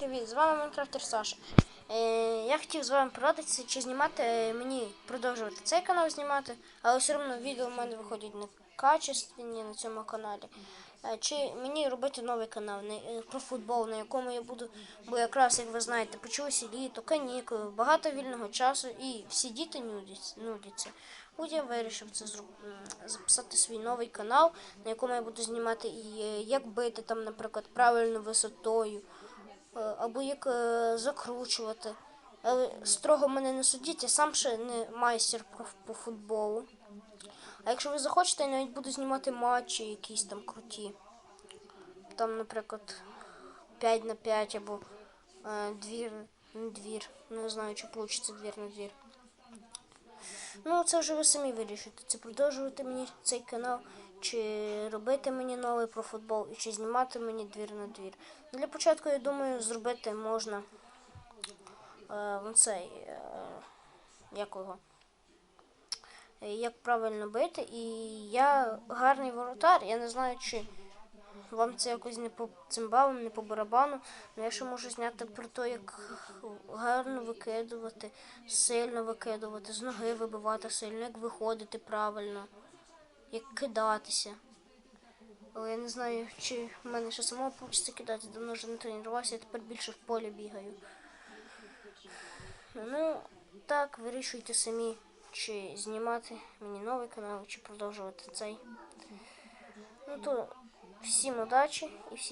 привіт! З вами Майнкрафтер Саша. Е, я хотів з вами порадитися, чи знімати е, мені продовжувати цей канал знімати, але все одно відео в мене виходять не качественні на цьому каналі. Е, чи мені робити новий канал не, е, про футбол, на якому я буду, бо якраз, як ви знаєте, почалося літо, канікули, багато вільного часу і всі діти нудяться. От я вирішив це записати свій новий канал, на якому я буду знімати і е, як бити там, наприклад, правильно висотою, або як е, закручувати. Але строго мене не судіть, я сам ще не майстер по, футболу. А якщо ви захочете, я навіть буду знімати матчі якісь там круті. Там, наприклад, 5 на 5 або е, двір на двір. Не знаю, чи вийде двір на двір. Ну, це вже ви самі вирішуєте. Чи продовжувати мені цей канал, чи робити мені новий про футбол, і чи знімати мені двір на двір. Для початку, я думаю, зробити можна е, ну, цей, е, як як правильно бити. І я гарний воротар, я не знаю, чи вам це якось не по цимбалам, не по барабану. але я ще можу зняти про те, як гарно викидувати, сильно викидувати, з ноги вибивати сильно, як виходити правильно, як кидатися. Але я не знаю, чи в мене ще самого вийде кидати, давно вже не тренувався, я тепер більше в полі бігаю. Ну, так, вирішуйте самі, чи знімати мені новий канал, чи продовжувати цей. Ну то всім удачі і всім.